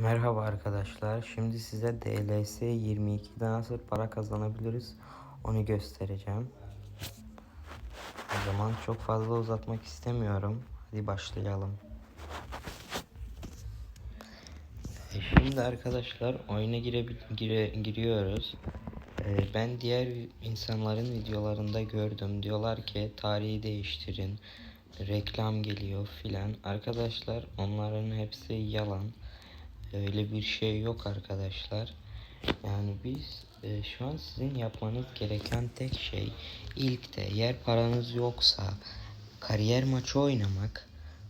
Merhaba arkadaşlar. Şimdi size DLS 22'de nasıl para kazanabiliriz onu göstereceğim. O zaman çok fazla uzatmak istemiyorum. Hadi başlayalım. E, Şimdi arkadaşlar oyuna gire, gire, giriyoruz. E, Ben diğer insanların videolarında gördüm. Diyorlar ki tarihi değiştirin. Reklam geliyor filan. Arkadaşlar onların hepsi yalan. Öyle bir şey yok arkadaşlar. Yani biz e, şu an sizin yapmanız gereken tek şey ilk de eğer paranız yoksa kariyer maçı oynamak.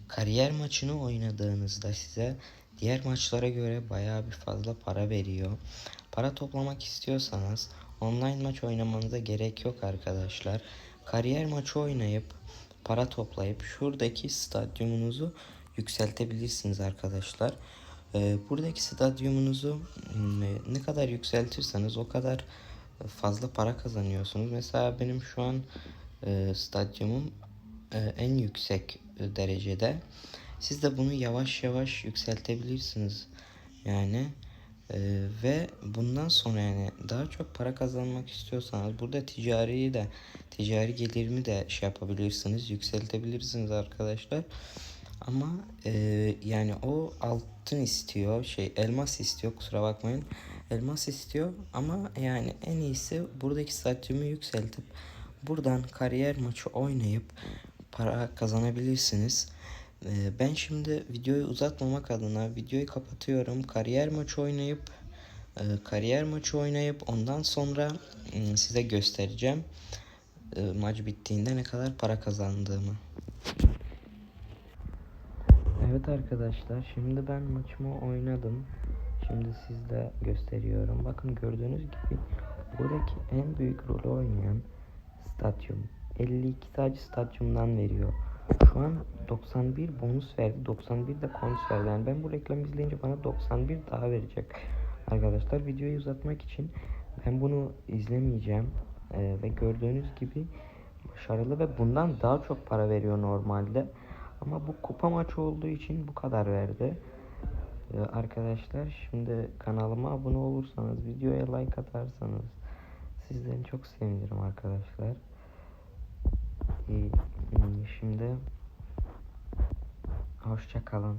Kariyer maçını oynadığınızda size diğer maçlara göre bayağı bir fazla para veriyor. Para toplamak istiyorsanız online maç oynamanıza gerek yok arkadaşlar. Kariyer maçı oynayıp para toplayıp şuradaki stadyumunuzu yükseltebilirsiniz arkadaşlar. Ee, buradaki stadyumunuzu m, ne kadar yükseltirseniz o kadar fazla para kazanıyorsunuz. Mesela benim şu an e, stadyumum e, en yüksek e, derecede. Siz de bunu yavaş yavaş yükseltebilirsiniz. Yani e, ve bundan sonra yani daha çok para kazanmak istiyorsanız burada ticari de ticari gelirimi de şey yapabilirsiniz, yükseltebilirsiniz arkadaşlar. Ama e, yani o altın istiyor, şey elmas istiyor kusura bakmayın. Elmas istiyor ama yani en iyisi buradaki statümü yükseltip buradan kariyer maçı oynayıp para kazanabilirsiniz. E, ben şimdi videoyu uzatmamak adına videoyu kapatıyorum. Kariyer maçı oynayıp e, kariyer maçı oynayıp ondan sonra m, size göstereceğim e, maç bittiğinde ne kadar para kazandığımı. Evet arkadaşlar şimdi ben maçımı oynadım. Şimdi sizde gösteriyorum. Bakın gördüğünüz gibi buradaki en büyük rolü oynayan stadyum. 52 sadece stadyumdan veriyor. Şu an 91 bonus verdi. 91 de coins verdi. Yani ben bu reklamı izleyince bana 91 daha verecek. Arkadaşlar videoyu uzatmak için ben bunu izlemeyeceğim. Ee, ve gördüğünüz gibi başarılı ve bundan daha çok para veriyor normalde. Ama bu kupa maçı olduğu için bu kadar verdi. Ee, arkadaşlar şimdi kanalıma abone olursanız, videoya like atarsanız sizden çok sevinirim arkadaşlar. Ee, şimdi hoşça kalın.